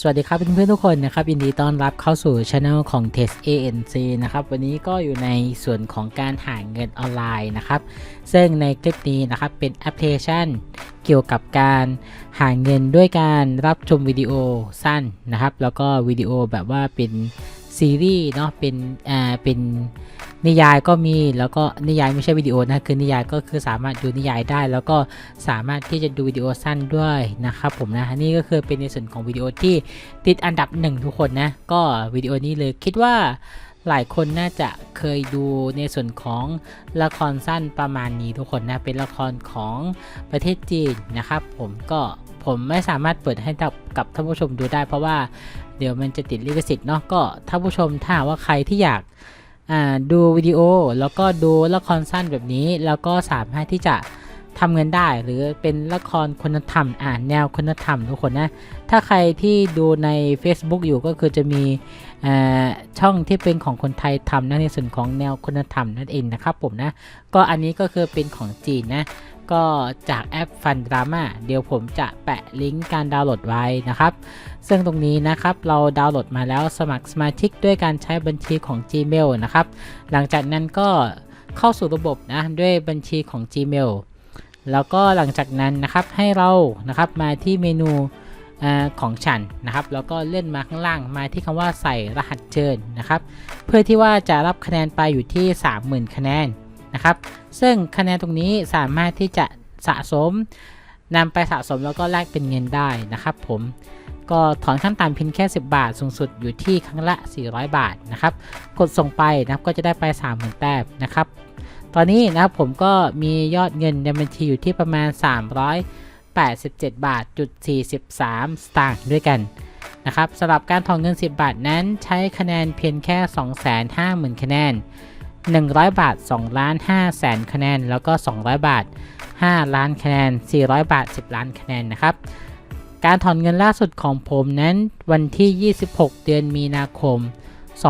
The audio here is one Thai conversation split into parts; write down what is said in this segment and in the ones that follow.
สวัสดีครับเพื่อนๆทุกคนนะครับยินดีต้อนรับเข้าสู่ช anel ของ Test ANC นะครับวันนี้ก็อยู่ในส่วนของการหาเงินออนไลน์นะครับ ซึ่งในคลิปนี้นะครับเป็นแอปพลิเคชัน เกี่ยวกับการหาเงินด้วยการรับชมวิดีโอสั้นนะครับ แล้วก็วิดีโอแบบว่าเป็นซีรีส์เนาะเป็นอ่าเป็น นิยายก็มีแล้วก็นิยายไม่ใช่วิดีโอนะคือนิยายก็คือสามารถดูนิยายได้ แล้วก็สามารถที่จะดูวิดีโอสั้นด้วยนะครับผมนะนี่ก็คือเป็นในส่วนของวิดีโอที่ติดอันดับหนึ่งทุกคนนะก็วิดีโอนี้เลยคิดว่าหลายคนน่าจะเคยดูในส่วนของละครสั้นประมาณนี้ทุกคนนะเป็นละครของประเทศจีนนะครับผมก็ผมไม่สามารถเปิดให้กับท่านผู้ชมดูได้ เพราะว่าเดี๋ยวมันจะติดลิขสิทธิ์เนาะก็ท่านผู้ชมถ้าว่าใครที่อยาก ดูวิดีโอแล้วก็ดูละครสั้นแบบนี้ แล้วก็สามารถที่จะทำเงินได้หรือเป็นละครคุณธรรมอ่านแนวคุณธรรมทุกคนนะ ถ้าใครที่ดูใน Facebook อยู่ก็คือจะมีช่องที่เป็นของคนไทยทำนะในส่วนของแนวคุณธรรมนั่นเองนะครับผมนะ ก็อันนี้ก็คือเป็นของจีนนะ ก็จากแอปฟันดราม่าเดี๋ยวผมจะแปะลิงก์การดาวน์โหลดไว้นะครับ ซึ่งตรงนี้นะครับเราดาวน์โหลดมาแล้วสมัครสมาชิกด้วยการใช้บัญชีของ Gmail นะครับ หลังจากนั้นก็เข้าสู่ระบบนะด้วยบัญชีของ Gmail แล้วก็หลังจากนั้นนะครับให้เรานะครับมาที่เมนูอของฉันนะครับ แล้วก็เลื่อนมาข้างล่างมาที่คำว่าใส่รหัสเชิญนะครับ เพื่อที่ว่าจะรับคะแนนไปอยู่ที่ 30,000 คะแนน นะครับ ซึ่งคะแนนตรงนี้สามารถที่จะสะสมนำไปสะสมแล้วก็แลกเป็นเงินได้นะครับ ผมก็ถอนขั้นต่ำเพียงแค่ 10 บาท สูงสุดอยู่ที่ครั้งละ 400 บาทนะครับ กดส่งไปนะครับก็จะได้ไป30,000แต้มนะครับ ตอนนี้นะครับผมก็มียอดเงินในบัญชีอยู่ที่ประมาณ 387 บาทจุด43 สตางค์ด้วยกันนะครับสำหรับการถอนเงิน 10 บาทนั้นใช้คะแนนเพียงแค่ 250,000 คะแนน 100 บาท2ล้าน5แสนคะแนน แล้วก็ 200 บาท 5 ล้านคะแนน 400 บาท 10 ล้านคะแนนนะครับ การถอนเงินล่าสุดของผมนั้นวันที่ 26 เดือนมีนาคม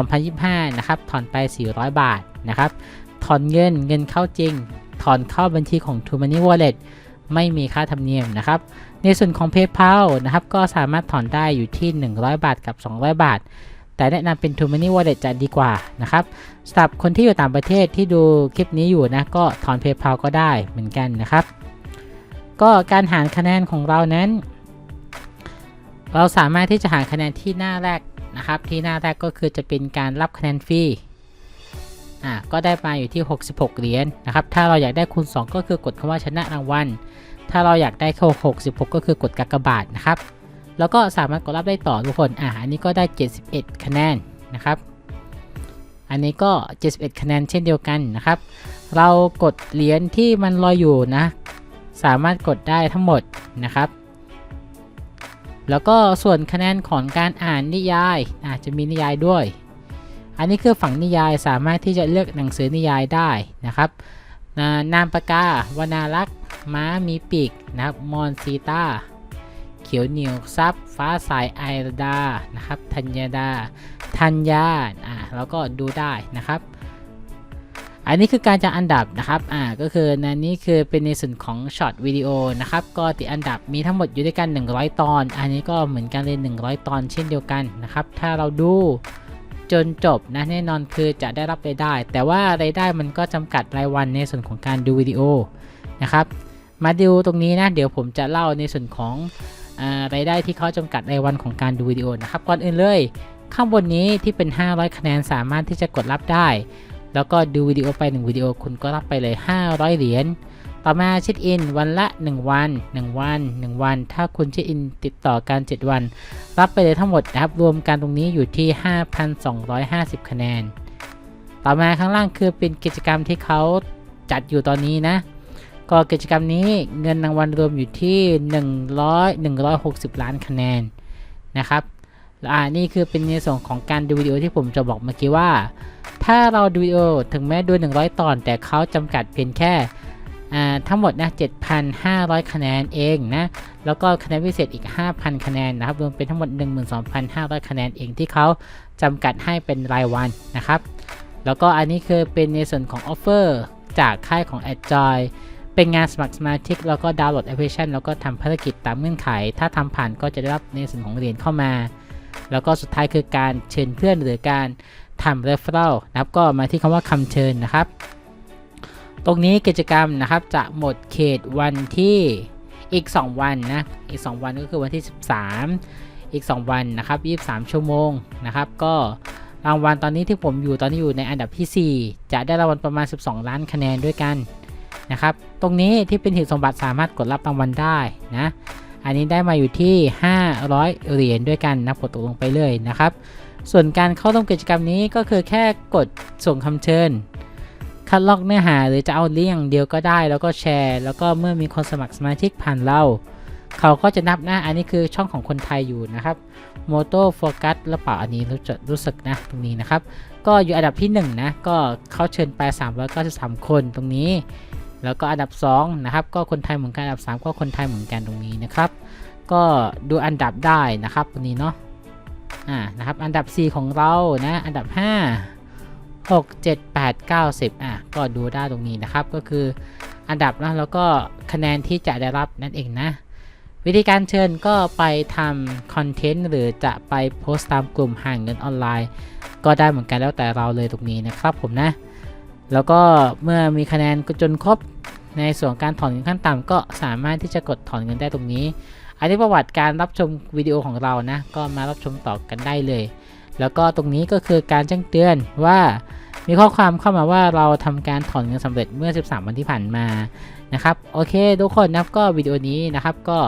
2025 นะครับ ถอนไป 400 บาทนะครับ ถอนเงินเงินเข้าจริง ถอนเข้าบัญชีของ t o Money Wallet ไม่มีค่าธรรมเนียมนะครับ ในส่วนของ PayPal นะครับ ก็สามารถถอนได้อยู่ที่ 100 บาทกับ 200 บาท แต่แนะนำเป็น t o Money Wallet จะดีกว่านะครับสำหรับคนที่อยู่ต่างประเทศที่ดูคลิปนี้อยู่นะก็ถอน PayPal ก็ได้เหมือนกันนะครับ ก็การหารคะแนนของเรานั้น เราสามารถที่จะหาคะแนนที่หน้าแรกนะครับ ที่หน้าแรกก็คือจะเป็นการรับคะแนนฟรีอ่าก็ได้มาอยู่ที่ 66 เหรียญนะครับ ถ้าเราอยากได้คูณ 2 ก็คือกดคำว่าชนะรางวัล ถ้าเราอยากได้แค่66 ก็คือกดกากบาทนะครับ แล้วก็สามารถกดรับได้ต่อทุกคนอ่าอันนี้ก็ได้ 71 คะแนนนะครับ อันนี้ก็ 71 คะแนนเช่นเดียวกันนะครับ เรากดเหรียญที่มันลอยอยู่นะ สามารถกดได้ทั้งหมดนะครับ แล้วก็ส่วนคะแนนของการอ่านนิยายอาจจะมีนิยายด้วย อันนี้คือฝั่งนิยายสามารถที่จะเลือกหนังสือนิยายได้นะครับ นานามปากกาวนารักษ์ม้ามีปีกนะครับมอนซีตา เขียวเหนียวซับฟ้าสายไอรดานะครับธัญญาดาธัญญาอ่าแล้วก็ดูได้นะครับ อันนี้คือการจัดอันดับนะครับอ่าก็คือในนี้คือเป็นในส่วนของช็อตวิดีโอนะครับก็ติดอันดับมีทั้งหมดอยู่ด้วยกัน 100 ตอน อันนี้ก็เหมือนกันเลย 100 ตอนเช่นเดียวกันนะครับถ้าเราดูจนจบนะแน่นอนคือจะได้รับรายได้ แต่ว่ารายได้มันก็จำกัดรายวันในส่วนของการดูวิดีโอนะครับ มาดูตรงนี้นะเดี๋ยวผมจะเล่าในส่วนของ รายได้ที่เขาจำกัดรายวันของการดูวิดีโอนะครับก่อนอื่นเลย ข้างบนนี้ที่เป็น 500 คะแนนสามารถที่จะกดรับได้ แล้วก็ดูวิดีโอไป 1 วิดีโอคุณก็รับไปเลย 500 เหรียญต่อมาเช็คอินวันละ 1 วัน 1 วัน 1 วัน ถ้าคุณเช็คอินติดต่อกัน 7 วัน รับไปเลยทั้งหมดนะครับรวมกันตรงนี้อยู่ที่ 5,250 คะแนน ต่อมาข้างล่างคือเป็นกิจกรรมที่เขาจัดอยู่ตอนนี้นะ ก็กิจกรรมนี้เงินรางวัลรวมอยู่ที่ 100 160 ล้านคะแนนนะครับอ่านี่คือเป็นในส่วนของการดูวิดีโอที่ผมจะบอกเมื่อกี้ว่า ถ้าเราดูวิดีโอถึงแม้ดู 100 ตอน แต่เขาจำกัดเพียงแค่อ่าทั้งหมดนะ7,500 คะแนนเองนะ แล้วก็คะแนนพิเศษอีก 5,000 คะแนนนะครับ รวมเป็นทั้งหมด 12,500 คะแนนเองที่เขาจำกัดให้เป็นรายวันนะครับ แล้วก็อันนี้คือเป็นในส่วนของออฟเฟอร์จากค่ายของ a d j o y เป็นงานสมัครสมาชิกแล้วก็ดาวน์โหลดแอปพลิเคชันแล้วก็ทำภารกิจตามเงื่อนไข ถ้าทำผ่านก็จะได้รับในส่วนของเหรียญเข้ามา แล้วก็สุดท้ายคือการเชิญเพื่อนหรือการทำ referral นะครับก็มาที่คำว่าคำเชิญนะครับ ตรงนี้กิจกรรมนะครับจะหมดเขตวันที่อีก 2 วันนะอีก 2 วันก็คือวันที่ 13 อีก 2 วันนะครับ 23 ชั่วโมงนะครับ ก็รางวัลตอนนี้ที่ผมอยู่ตอนนี้อยู่ในอันดับที่ 4 จะได้รางวัลประมาณ 12 ล้านคะแนนด้วยกัน นะครับ ตรงนี้ที่เป็นหีบสมบัติสามารถกดรับรางวัลได้นะ อันนี้ได้มาอยู่ที่ 500 เหรียญด้วยกันนะกดตกลงไปเลยนะครับ ส่วนการเข้าร่วมกิจกรรมนี้ก็คือแค่กดส่งคำเชิญ คัดลอกเนื้อหาหรือจะเอาเลี่ยงเดียวก็ได้ แล้วก็แชร์ แล้วก็เมื่อมีคนสมัครสมาชิกผ่านเราเขาก็จะนับนะอันนี้คือช่องของคนไทยอยู่นะครับ Moto Focus หรือเปล่าอันนี้รู้จะรู้สึกนะตรงนี้นะครับ ก็อยู่อันดับที่ 1 นะ ก็เขาเชิญไป 393 คนตรงนี้ แล้วก็อันดับ2นะครับก็คนไทยเหมือนกันอันดับ 3 ก็คนไทยเหมือนกันตรงนี้นะครับ ก็ดูอันดับได้นะครับตรงนี้เนาะอ่านะครับอันดับ 4 ของเรานะอันดับ 5 6 7 8 9 10อะก็ดูได้ตรงนี้นะครับก็คืออันดับนะแล้วก็คะแนนที่จะได้รับนั่นเองนะวิธีการเชิญก็ไปทำคอนเทนต์หรือจะไปโพสต์ตามกลุ่มห่างเงินออนไลน์ ก็ได้เหมือนกันแล้วแต่เราเลยตรงนี้นะครับผมนะ แล้วก็เมื่อมีคะแนนจนครบในส่วนการถอนเงินขั้นต่ำก็สามารถที่จะกดถอนเงินได้ตรงนี้ อันนี้ประวัติการรับชมวิดีโอของเรานะ ก็มารับชมต่อกันได้เลย แล้วก็ตรงนี้ก็คือการแจ้งเตือนว่ามีข้อความเข้ามาว่าเราทำการถอนเงินสำเร็จเมื่อ 13 วันที่ผ่านมานะครับ โอเคทุกคนนะครับก็วิดีโอนี้นะครับก็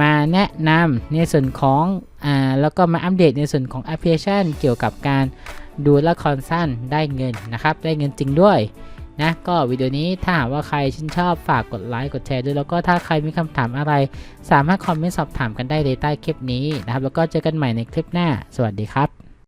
มาแนะนำในส่วนของอ่าแล้วก็มาอัปเดตในส่วนของแอปพลิเคชัน เกี่ยวกับการ ดูละครสั้นได้เงินนะครับ ได้เงินจริงด้วยนะก็วิดีโอนี้ถ้าหากว่าใครชื่นชอบฝากกดไลค์กดแชร์ด้วยแล้วก็ถ้าใครมีคำถามอะไร สามารถคอมเมนต์สอบถามกันได้ในใต้คลิปนี้นะครับแล้วก็เจอกันใหม่ในคลิปหน้า สวัสดีครับ